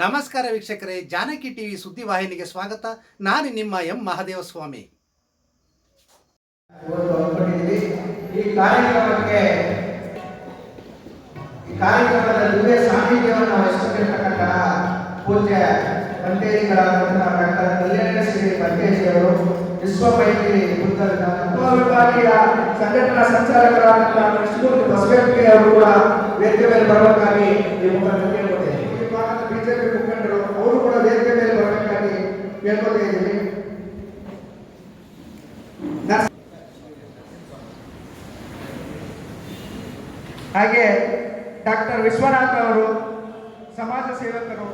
ನಮಸ್ಕಾರ ವೀಕ್ಷಕರೇ, ಜಾನಕಿ ಟಿವಿ ಸುದ್ದಿವಾಹಿನಿಗೆ ಸ್ವಾಗತ. ನಾನು ನಿಮ್ಮ ಎಂ ಮಹಾದೇವ ಸ್ವಾಮಿ ಇವತ್ತು ಹಮ್ಮಿಕೊಂಡಿದ್ದೀವಿ ಈ ಕಾರ್ಯಕ್ರಮಕ್ಕೆ ಈ ಅವರು ಕೂಡ ವೇದಿಕೆ ಮೇಲೆ ಬರಬೇಕಾಗಿ ಈ ಕೇಳ್ಕೊತೇನೆ ಈ ಭಾಗದ ಬಿಜೆಪಿ ಮುಖಂಡರು ಅವರು ಕೂಡ ಬೇರೆ ಮೇಲೆ ಬರಬೇಕಾಗಿ ಕೇಳ್ಕೊಳ್ತಾ ಇದ್ದೀವಿ ಹಾಗೆ ಡಾಕ್ಟರ್ ವಿಶ್ವನಾಥ್ ಅವರು ಸಮಾಜ ಸೇವಕರು.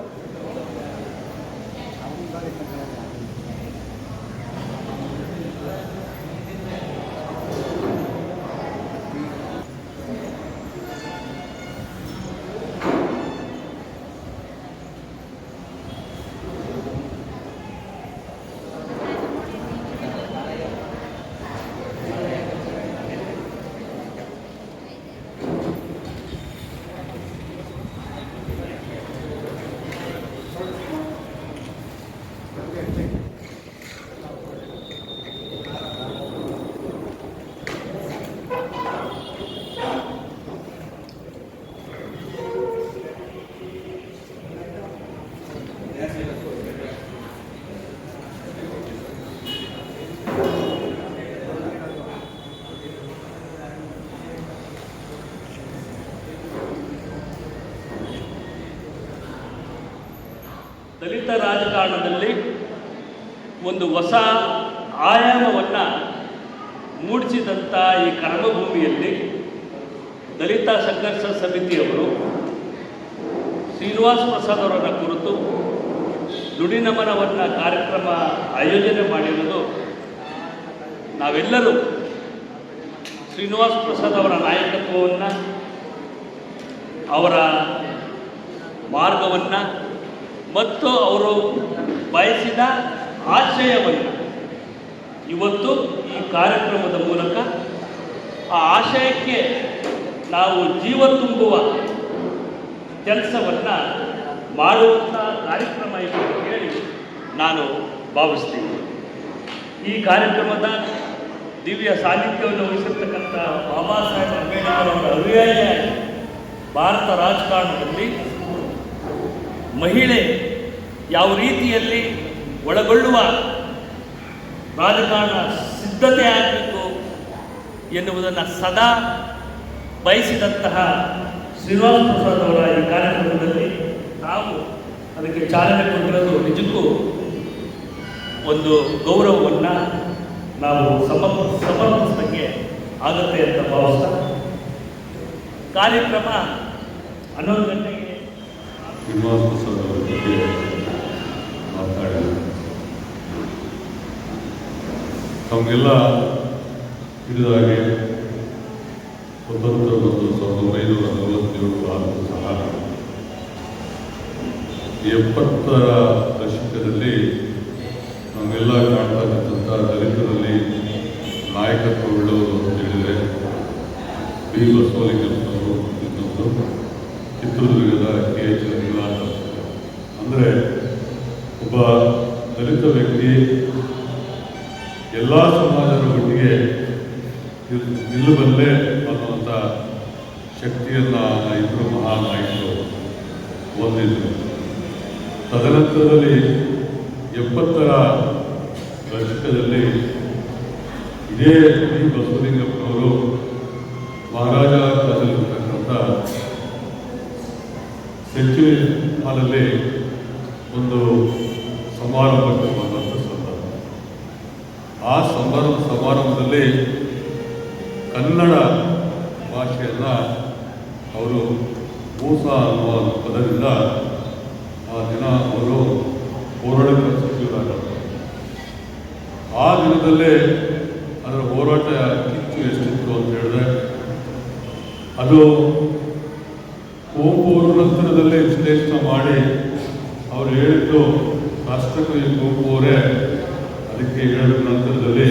ದಲಿತ ರಾಜಕಾರಣದಲ್ಲಿ ಒಂದು ಹೊಸ ಆಯಾಮವನ್ನು ಮೂಡಿಸಿದಂಥ ಈ ಕರ್ಮಭೂಮಿಯಲ್ಲಿ ದಲಿತ ಸಂಘರ್ಷ ಸಮಿತಿಯವರು ಶ್ರೀನಿವಾಸ ಪ್ರಸಾದ್ ಅವರನ್ನು ಕುರಿತು ನುಡಿನಮನವನ್ನು ಕಾರ್ಯಕ್ರಮ ಆಯೋಜನೆ ಮಾಡಿರುವುದು ನಾವೆಲ್ಲರೂ ಶ್ರೀನಿವಾಸ್ ಪ್ರಸಾದ್ ಅವರ ನಾಯಕತ್ವವನ್ನು, ಅವರ ಮಾರ್ಗವನ್ನು ಮತ್ತು ಅವರು ಬಯಸಿದ ಆಶಯವನ್ನು ಇವತ್ತು ಈ ಕಾರ್ಯಕ್ರಮದ ಮೂಲಕ ಆ ಆಶಯಕ್ಕೆ ನಾವು ಜೀವ ತುಂಬುವ ಕೆಲಸವನ್ನು ಮಾಡುವಂಥ ಕಾರ್ಯಕ್ರಮ ಇದು ಹೇಳಿ ನಾನು ಭಾವಿಸ್ತೀನಿ. ಈ ಕಾರ್ಯಕ್ರಮದ ದಿವ್ಯ ಸಾನ್ನಿಧ್ಯವನ್ನು ವಹಿಸಿರ್ತಕ್ಕಂಥ ಬಾಬಾ ಸಾಹೇಬ್ ಅಂಬೇಡ್ಕರ್ ಅವರ ಅನುಯಾಯಿಯಾಗಿ ಭಾರತ ರಾಜಕಾರಣದಲ್ಲಿ ಮಹಿಳೆ ಯಾವ ರೀತಿಯಲ್ಲಿ ಒಳಗೊಳ್ಳುವ ರಾಜಕಾರಣ ಸಿದ್ಧತೆ ಆಗಬೇಕು ಎನ್ನುವುದನ್ನು ಸದಾ ಬಯಸಿದಂತಹ ಶ್ರೀನಿವಾಸ ಪ್ರಸಾದ್ ಅವರ ಈ ಕಾರ್ಯಕ್ರಮದಲ್ಲಿ ನಾವು ಅದಕ್ಕೆ ಚಾಲನೆ ಕೊಟ್ಟಿರೋದು ನಿಜಕ್ಕೂ ಒಂದು ಗೌರವವನ್ನು ನಾವು ಸಮರ್ಪ ಸಮರ್ಪಿಸಲಿಕ್ಕೆ ಆಗುತ್ತೆ ಅಂತ ಭಾವಿಸ್ತಾ ಕಾರ್ಯಕ್ರಮ ಹನ್ನೊಂದು ಗಂಟೆಗೆ ಬಗ್ಗೆ ತಮಗೆಲ್ಲ ಹಾಗೆ ಸ್ವತಂತ್ರ ಮತ್ತು ಸಾವಿರದ ಒಂಬೈನೂರ ನಲವತ್ತೇಳು ಆರು ಸಹ ಎಪ್ಪತ್ತರ ದಶಕದಲ್ಲಿ ನಾವೆಲ್ಲ ಕಾಣ್ತಾ ಇದ್ದಂಥ ದಲಿತರಲ್ಲಿ ನಾಯಕತ್ವಗಳು ಹೇಳಿದರೆ ಬಿ ಬಸವಲಿಂಗಪ್ಪನವರು ಇನ್ನೊಂದು ಚಿತ್ರದುರ್ಗದ ಕೆ ಎಚ್ ರವಿನಾಥ್ ಅಂದರೆ ಒಬ್ಬ ದಲಿತ ವ್ಯಕ್ತಿ ಎಲ್ಲ ಸಮಾಜದ ಒಟ್ಟಿಗೆ ನಿಲ್- ನಿಲ್ಲಬಲ್ಲೆ ಅನ್ನುವಂಥ ಶಕ್ತಿಯನ್ನು ಇಬ್ಬರು ಮಹಾನಾಯಕರು ಹೊಂದಿದ್ರು. ತದನಂತರದಲ್ಲಿ ಎಪ್ಪತ್ತರ ದಶಕದಲ್ಲಿ ಇದೇ ಶ್ರೀ ಬಸವಲಿಂಗಪ್ಪನವರು ಮಹಾರಾಜ ಕಾಲದಲ್ಲಿರ್ತಕ್ಕಂಥ ಸೆಂಚುರಿ ಹಾಲಲ್ಲಿ ಒಂದು ಸಮಾರಂಭಕ್ಕೆ ಬಂದಂಥ ಸಂದರ್ಭ. ಆ ಸಮಾರಂಭ ಸಮಾರಂಭದಲ್ಲಿ ಕನ್ನಡ ಭಾಷೆಯನ್ನು ಅವರು ಮೂಸ ಅನ್ನುವ ಪದದಿಂದ ಅವರು ಹೋರಾಟ ಸಚಿವರಾಗಿರ್ತಾರೆ ಆ ದಿನದಲ್ಲೇ ಅದರ ಹೋರಾಟ ಕಿಚ್ಚು ಎಷ್ಟಿತ್ತು ಅಂತ ಹೇಳಿದ್ರೆ, ಅದು ನಂತರದಲ್ಲೇ ವಿಶ್ಲೇಷಣೆ ಮಾಡಿ ಅವ್ರು ಹೇಳಿದ್ದು ರಾಷ್ಟ್ರಕವಿ ಕುವೆಂಪು ಅವರೇ ಅದಕ್ಕೆ ಹೇಳಿದ ನಂತರದಲ್ಲಿ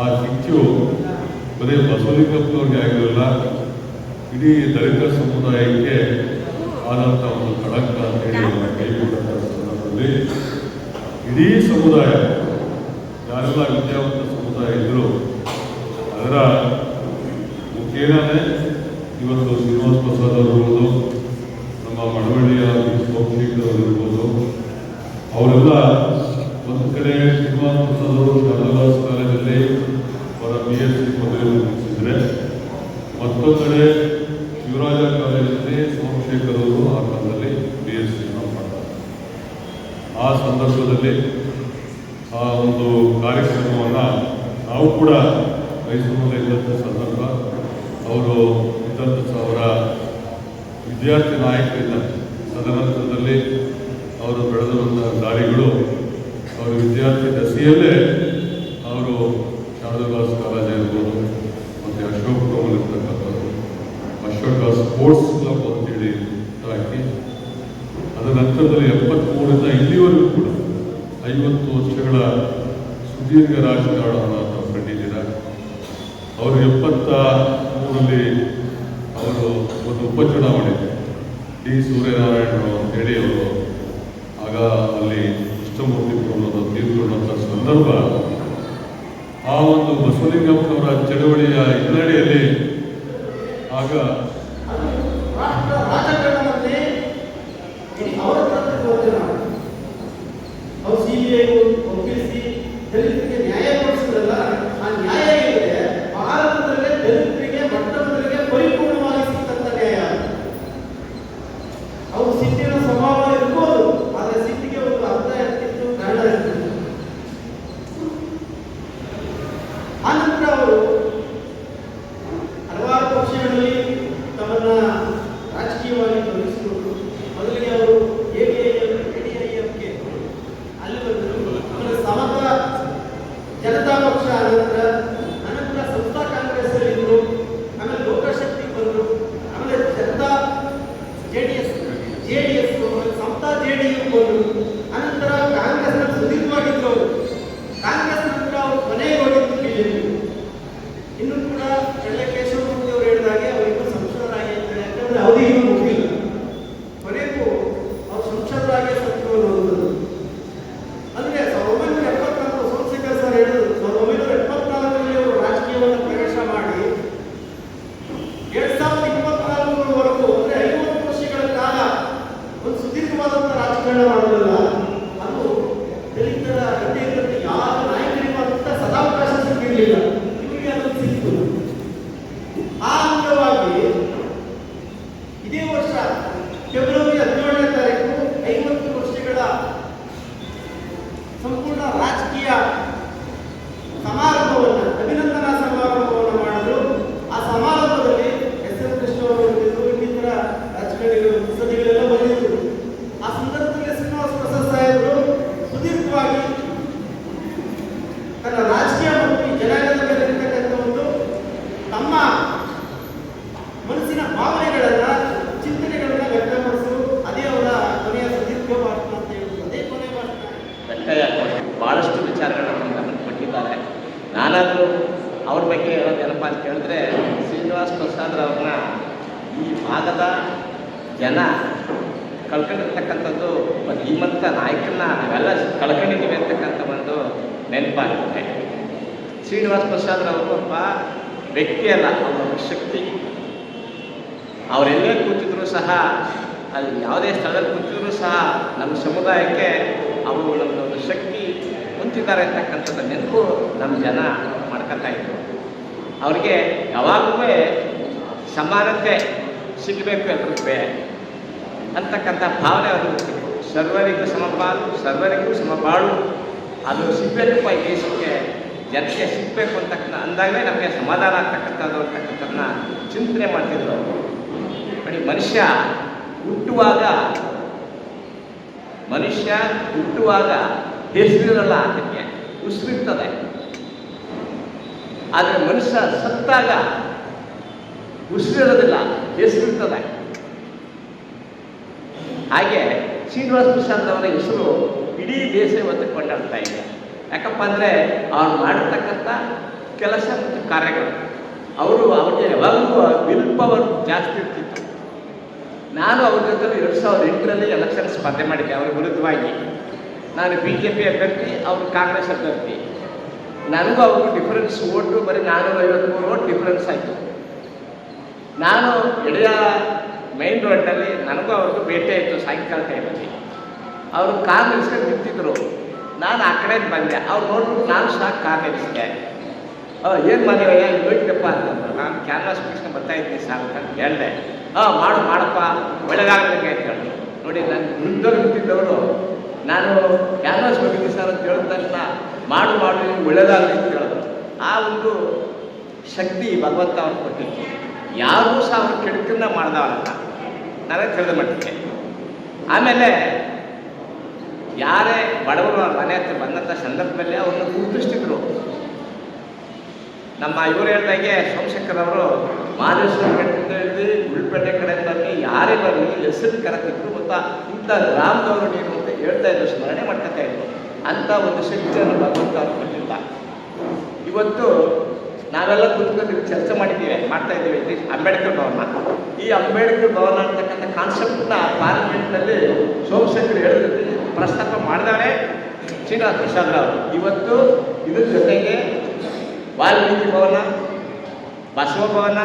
ಆ ಕಿಚ್ಚು ಬರೀ ಬಸವಲಿಂಗಪ್ಪನವ್ರಿಗೆ ಆಗಿರಲ್ಲ, ಇಡೀ ದಲಿತ ಸಮುದಾಯಕ್ಕೆ ಆದಂಥ ಒಂದು ಕಳಂಕ ಅಂತೇಳಿ ಅವರ ಕೈ ಬಿಟ್ಟಂಥ ಸಂದರ್ಭದಲ್ಲಿ ಇಡೀ ಸಮುದಾಯ, ಯಾರೆಲ್ಲ ವಿದ್ಯಾವಂತ ಸಮುದಾಯ ಇದ್ದರು ಅದರ ಮುಖೇನನೇ ಇವತ್ತು ಶ್ರೀನಿವಾಸ ಪ್ರಸಾದ್ ಅವರು ಇರ್ಬೋದು, ನಮ್ಮ ಮಳವಳ್ಳಿಯ ಸೋಮಶೇಖರ್ ಇರ್ಬೋದು, ಅವರೆಲ್ಲ ಒಂದು ಕಡೆ ಶ್ರೀನಿವಾಸ ಪ್ರಸಾದ್ ಅವರು ಶಾರದಾಸ್ ಕಾಲೇಜಲ್ಲಿ ಅವರ ಬಿ ಎಸ್ ಸಿ ಪದವಿ ಮುಗಿಸಿದರೆ, ಮತ್ತೊಂದು ಕಡೆ ಶಿವರಾಜ ಕಾಲೇಜಲ್ಲಿ ಸೋಮಶೇಖರ್ ಅವರು ಆ ಕಾಲದಲ್ಲಿ ಬಿ ಎಸ್ ಸಿ ಮಾಡ್ತಾರೆ ಆ ಸಂದರ್ಭದಲ್ಲಿ ಆ ಒಂದು ಕಾರ್ಯಕ್ರಮವನ್ನು ನಾವು ಕೂಡ ಮೈಸೂರಿನಲ್ಲಿ ಇದ್ದಂಥ ಸಂದರ್ಭ, ಅವರು ಇದ್ದಂಥ ಅವರ ವಿದ್ಯಾರ್ಥಿ ನಾಯಕರಿಂದ, ತದನಂತರದಲ್ಲಿ ಅವರು ಬೆಳೆದಿರುವಂತಹ ದಾರಿಗಳು ಅವರ ವಿದ್ಯಾರ್ಥಿ ದಸೆಯಲ್ಲೇ ಅವರು ಶಾರದಾಸ್ ಕಾಲೇಜ್ ಇರ್ಬೋದು, ಮತ್ತು ಅಶೋಕ್ ಭವನ್ ಇರ್ತಕ್ಕಂಥದ್ದು, ಅಶೋಕ ಸ್ಪೋರ್ಟ್ಸ್ ಕ್ಲಬ್ ಅಂತೇಳಿ ಹಾಕಿ ಅದರ ನಂತರದಲ್ಲಿ ಎಪ್ಪತ್ತ್ಮೂರಿಂದ ಇಲ್ಲಿ ಐವತ್ತು ವರ್ಷಗಳ ಸುದೀರ್ಘ ರಾಜಕಾರಣವನ್ನು ತಾವು ಕಂಡಿದ್ದೀರ? ಅವರು ಎಪ್ಪತ್ತ ಮೂರರಲ್ಲಿ ಅವರು ಒಂದು ಉಪಚುನಾವಣೆ ಡಿ. ಸೂರ್ಯನಾರಾಯಣರು ಅಂತೇಳಿ ಅವರು ಆಗ ಅಲ್ಲಿ ಕೃಷ್ಣಮೂರ್ತಿ ಅನ್ನೋದು ತೀರ್ಕೊಂಡಂಥ ಸಂದರ್ಭ. ಆ ಒಂದು ಬಸವಲಿಂಗಪ್ಪನವರ ಚಳವಳಿಯ ಹಿನ್ನಡೆಯಲ್ಲಿ ಆಗ ರಾಷ್ಟ್ರ ರಾಜಕಾರಣದಲ್ಲಿ ಅವರ ತಂತ್ರಕ್ಕೆ ಹೋಗ್ತೇವೆ ನಾವು ಅವ್ರು ಸಿ ಬಿ ಐ ಒಪ್ಪಿಸಿ ದಲಿತರಿಗೆ ನ್ಯಾಯ ಕೊಡಿಸಿದ್ರಲ್ಲ ಆ ನ್ಯಾಯ ಏನಿದೆ ಭಾರತದಲ್ಲೇ ದಲಿತರಿಗೆ ಮೊಟ್ಟ ಮೊದಲಿಗೆ ಪರಿಪೂರ್ಣವಾಗಿ ಸಿಕ್ಕಂತ ನ್ಯಾಯ ಅವ್ರು ಸಿಟ್ಟಿನ ಸ್ವಭಾವ ಇರ್ಬೋದು ಆದರೆ ಸಿಟ್ಟಿಗೆ ಒಂದು ಅರ್ಥ ಇರ್ತಿತ್ತು ಕಾರಣ ಇರ್ತಿತ್ತು ಆನಂತರ ಅವರು ಹಲವಾರು ಪಕ್ಷಗಳಲ್ಲಿ ತಮ್ಮನ್ನ ರಾಜಕೀಯವಾಗಿ ತೊಡಗಿಸಿಕೊಂಡು ಮೊದಲಿಗೆ ಅವರು ಎಡಿಐಎಫ್ಗೆ ಅಲ್ಲಿ ಬಂದರು ಆಮೇಲೆ ಸಮತ ಜನತಾ ಪಕ್ಷ ಅನಂತರ ಅನಂತರ ಸಂಸ್ಥಾ ಕಾಂಗ್ರೆಸ್ ಅಲ್ಲಿ ಇದ್ರು ಆಮೇಲೆ ಲೋಕಶಕ್ತಿ ಬಂದರು ಆಮೇಲೆ Janata J D S J D S Samata J D U ಬಂದರು ಅನಂತರ ಕಾಂಗ್ರೆಸ್ನ ಸುದೀರ್ಘವಾಗಿದ್ರು ಅವರು ಕಾಂಗ್ರೆಸ್ ನಂತರ ಅವರು ಕೊನೆಗೆ ಹೋಗಿದ್ದು ಬಿಜೆಪಿ ಇನ್ನು ಕೂಡ ಕಳ್ಳ ಕೇಶವಮೂರ್ತಿ ಅವರು ಹೇಳಿದಾಗೆ ಅವರಿಗೂ ಸಂಸದರಾಗಿ ಇದ್ದಾರೆ ಯಾಕಂದ್ರೆ ಅವಧಿ ಇನ್ನೂ ಮುಗಿಲ್ಲ ಕೊನೆಗೂ ಅವ್ರು ಸಂಸದರಾಗಿ ಸತ್ತು ಅನ್ನೋದು ಅಂದ್ರೆ ಸಾವಿರದ ಒಂಬೈನೂರ ಎಪ್ಪತ್ನಾಲ್ಕು ಸೋಮಶೇಖರ್ ಸರ್ ಹೇಳಿದ್ರು ಸಾವಿರದ ಒಂಬೈನೂರ ಎಪ್ಪತ್ನಾಲ್ಕರಲ್ಲಿ ಅವರು ರಾಜಕೀಯವನ್ನು ಪ್ರವೇಶ ಮಾಡಿ ಎರಡ್ ಸಾವಿರದ ಇಪ್ಪತ್ನಾಲ್ಕರವರೆಗೂ ಅಂದ್ರೆ ಐವತ್ತು ವರ್ಷಗಳ ಕಾಲ ಒಂದು ಸುದೀರ್ಘವಾದಂತಹ ರಾಜಕಾರಣ ಮಾಡೋದಲ್ಲ ಅದು ದಲಿತರ ಹಿಂದೆ ಇದ್ದಂಥ ಯಾವ ನಾಯಕರಿಗೂ ಅಂತ ಸದಾವಕಾಶ ಸಿಕ್ಕಿರಲಿಲ್ಲ ಇವರಿಗೆ ಅದು ಸಿಕ್ತು ಆ ಇದೇ ವರ್ಷ ಫೆಬ್ರವರಿ ಹದಿನೇಳನೇ ತಾರೀಕು ಐವತ್ತು ವರ್ಷಗಳ ಸಂಪೂರ್ಣ ರಾಜಕೀಯ ಸಮಾರಂಭವನ್ನು ಅಭಿನಂದನಾ ಸಮಾರಂಭವನ್ನು ಮಾಡಿದ್ರು ಆ ಸಮಾರಂಭದಲ್ಲಿ ಎಸ್ ಎಂ ಕೃಷ್ಣ ಅವರು ಬಂದಿದ್ರು ಇನ್ನಿತರ ರಾಜಕಾರಣಿಗಳು ಮುತ್ಸದಿಗಳೆಲ್ಲ ಬಂದಿದ್ರು ಆ ಸಂದರ್ಭದಲ್ಲಿ ಶ್ರೀನಿವಾಸ ಪ್ರಸಾದ್ ಸಾಹೇಬರು ಸುದೀರ್ಘವಾಗಿ ತನ್ನ ರಾಜಕೀಯ ಮತ್ತು ಈ ಜನಾಂಗದ ಮೇಲೆ ಇರ್ತಕ್ಕಂಥ ಒಂದು ತಮ್ಮ ಮನಸ್ಸಿನ ಭಾವನೆಗಳನ್ನ ಚಿಂತನೆಗಳನ್ನ ವ್ಯಕ್ತಪಡಿಸಲು ಅದೇ ಅವರ ಕೊನೆಯ ಸುದೀರ್ಘ ಭಾಷಣ ಅಂತ ಹೇಳುವುದು ಅದೇ ಕೊನೆಯ ಭಾಷಣ ವ್ಯಕ್ತ ಭಾಳಷ್ಟು ವಿಚಾರಗಳನ್ನು ಗಮನ ಕೊಟ್ಟಿದ್ದಾರೆ ನಾನಾದರೂ ಅವ್ರ ಬಗ್ಗೆ ಹೇಳೋದೇನಪ್ಪ ಅಂತ ಹೇಳಿದ್ರೆ ಶ್ರೀನಿವಾಸ್ ಪ್ರಸಾದ್ ಅವ್ರನ್ನ ಈ ಭಾಗದ ಜನ ಕಳ್ಕೊಂಡಿರ್ತಕ್ಕಂಥದ್ದು ಧೀಮಂತ ನಾಯಕನ ನಾವೆಲ್ಲ ಕಳ್ಕೊಂಡಿದ್ದೀವಿ ಅಂತಕ್ಕಂಥ ಒಂದು ನೆನಪಾಗುತ್ತೆ. ಶ್ರೀನಿವಾಸ್ ಪ್ರಸಾದ್ ಅವರು ಒಬ್ಬ ವ್ಯಕ್ತಿ ಅಲ್ಲ ಅವರ ಶಕ್ತಿ. ಅವರೆಲ್ಲೇ ಕೂತಿದ್ರು ಸಹ, ಅಲ್ಲಿ ಯಾವುದೇ ಸ್ಥಳದಲ್ಲಿ ಕೂತಿದ್ರು ಸಹ ನಮ್ಮ ಸಮುದಾಯಕ್ಕೆ ಅವರು ನಮ್ಮದೊಂದು ಶಕ್ತಿ ಕುಂತಿದ್ದಾರೆ ಅಂತಕ್ಕಂಥದ್ದು ನೆನಪು ನಮ್ಮ ಜನ ಮಾಡ್ಕೊತಾ ಇದ್ರು. ಅವ್ರಿಗೆ ಯಾವಾಗಲೂ ಸಮಾನತೆ ಸಿಗಬೇಕು ಎಲ್ರಿಗೂ ಅಂತಕ್ಕಂಥ ಭಾವನೆ ಅದು. ಸರ್ವರಿಗೂ ಸಮಪಾಲು, ಸರ್ವರಿಗೂ ಸಮಪಾಳು. ಅದು ಸಿಗಬೇಕಪ್ಪ ಈ ದೇಶಕ್ಕೆ. ಜನಕ್ಕೆ ಸಿಗಬೇಕು ಅಂತಕ್ಕಂಥ ಅಂದಾಗಲೇ ನಮಗೆ ಸಮಾಧಾನ ಆಗ್ತಕ್ಕಂಥದ್ದು ಅಂತಕ್ಕಂಥದ್ದನ್ನ ಚಿಂತನೆ ಮಾಡ್ತಿದ್ರು ಅವರು. ನೋಡಿ, ಮನುಷ್ಯ ಹುಟ್ಟುವಾಗ ಮನುಷ್ಯ ಹುಟ್ಟುವಾಗ ಹೆಸರಿರಲ್ಲ ಅದಕ್ಕೆ ಉಸಿರಿರ್ತದೆ. ಆದರೆ ಮನುಷ್ಯ ಸತ್ತಾಗ ಉಸಿರಿರೋದಿಲ್ಲ. ಹೆಸರಿರ್ತದೆ ಹಾಗೆ ಶ್ರೀನಿವಾಸ ಪ್ರಸಾದ್ ಅವರ ಹೆಸರು ಇಡೀ ದೇಶ ಇವತ್ತು ಕೊಂಡಾಡ್ತಾ ಇದೆ. ಯಾಕಪ್ಪ ಅಂದರೆ ಅವ್ರು ಮಾಡಿರ್ತಕ್ಕಂಥ ಕೆಲಸ ಮತ್ತು ಕಾರ್ಯಗಳು. ಅವರು ಅವ್ರಿಗೆ ಯಾವಾಗಲೂ ವಿಲ್ ಪವರ್ ಜಾಸ್ತಿ ಇರ್ತಿತ್ತು. ನಾನು ಅವ್ರ ಜೊತೆ ಎರಡು ಸಾವಿರದ ಎಂಟರಲ್ಲಿ ಎಲೆಕ್ಷನ್ ಸ್ಪರ್ಧೆ ಮಾಡಿದ್ದೆ ಅವ್ರ ವಿರುದ್ಧವಾಗಿ. ನಾನು ಬಿ ಜೆ ಪಿ ಅಭ್ಯರ್ಥಿ, ಅವರು ಕಾಂಗ್ರೆಸ್ ಅಭ್ಯರ್ಥಿ. ನನಗೂ ಅವ್ರಿಗೂ ಡಿಫರೆನ್ಸ್ ಓಟು, ಬರೀ ನಾನ್ನೂರ ಐವತ್ತ್ಮೂರು ಓಟ್ ಡಿಫರೆನ್ಸ್ ಆಯಿತು. ನಾನು ಎಡೆಯ ಮೈನ್ ರೋಡಲ್ಲಿ ನನಗೂ ಅವ್ರಿಗೂ ಭೇಟಿ ಆಯಿತು ಸಾಯಂಕಾಲ ಟೈಮಲ್ಲಿ ಅವರು ಕಾರ್ ನಿಲ್ಸ್ಕೊಂಡು ನಿಂತಿದ್ರು. ನಾನು ಆ ಕಡೆ ಬಂದೆ. ಅವ್ರು ನೋಡ್ಬಿಟ್ಟು ನಾನು ಸಾಕು ಕಾರ್ ನಿಲ್ಲಿಸಿದೆ ಏನು ಮಾಡಿವಯ್ಯ ಹೋಯ್ತಪ್ಪ ಅಂತಂದ್ರು ನಾನು ಕ್ಯಾನ್ವಾಸ್ ಬಿಡಿಸ್ಕೊಂಡು ಬರ್ತಾ ಇದ್ದೀನಿ ಸರ್ ಅಂತ ಹೇಳಿದೆ. ಹಾಂ ಮಾಡು, ಮಾಡಪ್ಪ. ಒಳ್ಳೆದಾಗಬೇಕು ಅಂತ ಹೇಳಿ ನೋಡಿ, ನಾನು ಮುಂದೋಗಿ ನಿಂತಿದ್ದವರು. ನಾನು ಕ್ಯಾನ್ವಾಸ್ ಹೋಗಿದ್ದೀನಿ ಸರ್ ಅಂತ ಹೇಳಿದ ತಕ್ಷಣ ಮಾಡು ಮಾಡು, ಒಳ್ಳೆದಾಗಲಿ ಅಂತ ಹೇಳಿದ್ರು. ಆ ಒಂದು ಶಕ್ತಿ ಭಗವಂತ ಅವ್ರು ಕೊಟ್ಟಿತ್ತು. ಯಾರೂ ಸಹ ಅವ್ರು ಕೆಡಕಿಂದ ಮಾಡಿದವರಲ್ಲ. ನನಗೆ ತಿಳಿದ ಮಟ್ಟಕ್ಕೆ ಆಮೇಲೆ ಯಾರೇ ಬಡವರು ಮನೆ ಹತ್ರ ಬಂದಂಥ ಸಂದರ್ಭದಲ್ಲಿ ಅವ್ರನ್ನ ಗುರುತಿಸ್ತಿದ್ರು ನಮ್ಮ ಇವರು ಹೇಳ್ದಾಗೆ ಸೋಮಶೇಖರ್ ಅವರು ಮಹದೇಶ್ವರ ಹಿಡಿದು ಗುಳ್ಪೇಟೆ ಕಡೆಯಿಂದ ಬರಲಿ ಯಾರೇ ಬರಲಿ ಹೆಸರು ಕರೆತಿದ್ರು ಮತ್ತು ಇಂಥ ಗ್ರಾಮದವರು ನೀನು ಅಂತ ಹೇಳ್ತಾ ಇದ್ರು, ಸ್ಮರಣೆ ಮಾಡ್ಕೊತಾ ಇದ್ರು. ಅಂಥ ಒಂದು ಶಕ್ತಿಯನ್ನು ಭಗವಂತ ಅವ್ರು ಇವತ್ತು ನಾವೆಲ್ಲ ಕುತ್ಕೊಂಡು ಚರ್ಚೆ ಮಾಡಿದ್ದೀವಿ, ಮಾಡ್ತಾ ಇದ್ದೀವಿ. ಅಂಬೇಡ್ಕರ್ ಭವನ. ಈ ಅಂಬೇಡ್ಕರ್ ಭವನ ಅಂತಕ್ಕಂಥ ಕಾನ್ಸೆಪ್ಟ್ನ ಪಾರ್ಲಿಮೆಂಟ್ನಲ್ಲಿ ಸೋಮಶೇಖರ್ ಹೇಳಿದ್ರೆ ಪ್ರಸ್ತಾಪ ಮಾಡಿದವರೇ ಶ್ರೀನಿವಾಸ ಪ್ರಸಾದ್ ಅವರು ಇವತ್ತು ಇದ್ರ ಜೊತೆಗೆ ವಾಲ್ಮೀಕಿ ಭವನ, ಬಸವ ಭವನ,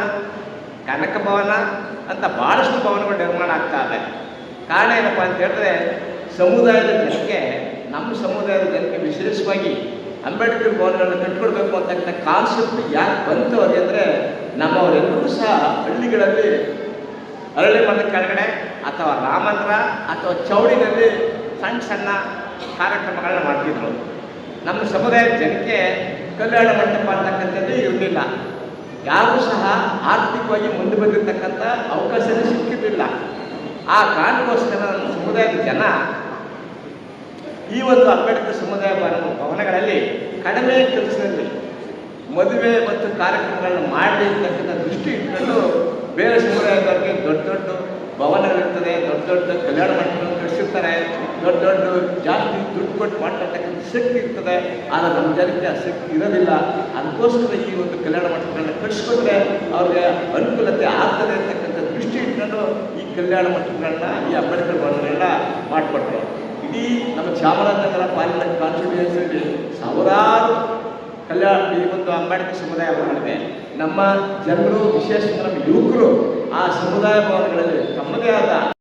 ಕನಕ ಭವನ ಅಂತ ಭಾಳಷ್ಟು ಭವನಗಳು ನಿರ್ಮಾಣ ಆಗ್ತಾ ಇದೆ. ಕಾರಣ ಏನಪ್ಪ ಅಂತ ಹೇಳಿದ್ರೆ, ಸಮುದಾಯದ ಜನಕ್ಕೆ, ನಮ್ಮ ಸಮುದಾಯದ ಜನಕ್ಕೆ ವಿಶೇಷವಾಗಿ ಅಂಬೇಡ್ಕರ್ ಭವನಗಳನ್ನ ಕಟ್ಕೊಡ್ಬೇಕು ಅಂತಕ್ಕಂಥ ಕಾನ್ಸೆಪ್ಟ್ ಯಾಕೆ ಬಂತು ಅದೇ ಅಂದರೆ ನಮ್ಮವರೆಲ್ಲರೂ ಸಹ ಹಳ್ಳಿಗಳಲ್ಲಿ ಅರಳಿ ಮರದ ಕೆಳಗಡೆ ಅಥವಾ ರಾಮಂದ್ರ ಅಥವಾ ಚೌಡಿನಲ್ಲಿ ಸಣ್ಣ ಸಣ್ಣ ಕಾರ್ಯಕ್ರಮಗಳನ್ನ ಮಾಡ್ತಿದ್ರು. ನಮ್ಮ ಸಮುದಾಯದ ಜನಕ್ಕೆ ಕಲ್ಯಾಣ ಮಂಟಪ ಅಂತಕ್ಕಂಥದ್ದು ಇರಲಿಲ್ಲ. ಯಾರೂ ಸಹ ಆರ್ಥಿಕವಾಗಿ ಮುಂದೆ ಬಂದಿರತಕ್ಕಂಥ ಅವಕಾಶನೇ ಸಿಕ್ಕಿರಲಿಲ್ಲ. ಆ ಕಾರಣಕ್ಕೋಸ್ಕರ ನಮ್ಮ ಸಮುದಾಯದ ಜನ ಈ ಒಂದು ಅಂಬೇಡ್ಕರ್ ಸಮುದಾಯ ಭವನ- ಭವನಗಳಲ್ಲಿ ಕಡಿಮೆ ಕೆಲಸದಲ್ಲಿ ಮದುವೆ ಮತ್ತು ಕಾರ್ಯಕ್ರಮಗಳನ್ನು ಮಾಡಲಿ ಅಂತಕ್ಕಂಥ ದೃಷ್ಟಿ ಇಟ್ಕೊಂಡು ಬೇರೆ ಸಮುದಾಯದವರಿಗೆ ದೊಡ್ಡ ದೊಡ್ಡ ಭವನಗಳಿರ್ತದೆ, ದೊಡ್ಡ ದೊಡ್ಡ ಕಲ್ಯಾಣ ಮಂಟಪಗಳನ್ನು ಕಳಿಸಿರ್ತಾರೆ ದೊಡ್ಡ ದೊಡ್ಡ ಜಾಸ್ತಿ ದುಡ್ಡು ಕೊಟ್ಟು ಮಾಡ್ತಕ್ಕಂಥ ಶಕ್ತಿ ಇರ್ತದೆ. ಆದರೆ ನಮ್ಮ ಜನಕ್ಕೆ ಆ ಶಕ್ತಿ ಇರೋದಿಲ್ಲ. ಅದಕ್ಕೋಸ್ಕರ ಈ ಒಂದು ಕಲ್ಯಾಣ ಮಂಟಪಗಳನ್ನ ಕಳಿಸ್ಕೊಂಡ್ರೆ ಅವ್ರಿಗೆ ಅನುಕೂಲತೆ ಆಗ್ತದೆ ಅಂತಕ್ಕಂಥ ದೃಷ್ಟಿ ಇಟ್ಕೊಂಡು ಈ ಕಲ್ಯಾಣ ಮಂಟಪಗಳನ್ನ, ಈ ಅಂಬೇಡ್ಕರ್ ಭವನಗಳನ್ನ ಮಾಡಿಕೊಟ್ರು. ಇಡೀ ನಮ್ಮ ಚಾಮರಾಜನಗರ ಪಾಲಿನ ಕಾನ್ಸ್ಟಿಟ್ಯೂನ್ಸಿಯಲ್ಲಿ ಸಾವಿರಾರು ಕಲ್ಯಾಣ ಈ ಒಂದು ಅಂಬೇಡ್ಕರ್ ಸಮುದಾಯ ಭವನಗಳಿದೆ. ನಮ್ಮ ಜನರು, ವಿಶೇಷ ನಮ್ಮ ಯುವಕರು ಆ ಸಮುದಾಯ ಭವನಗಳಲ್ಲಿ ತಮ್ಮದೇ ಆದ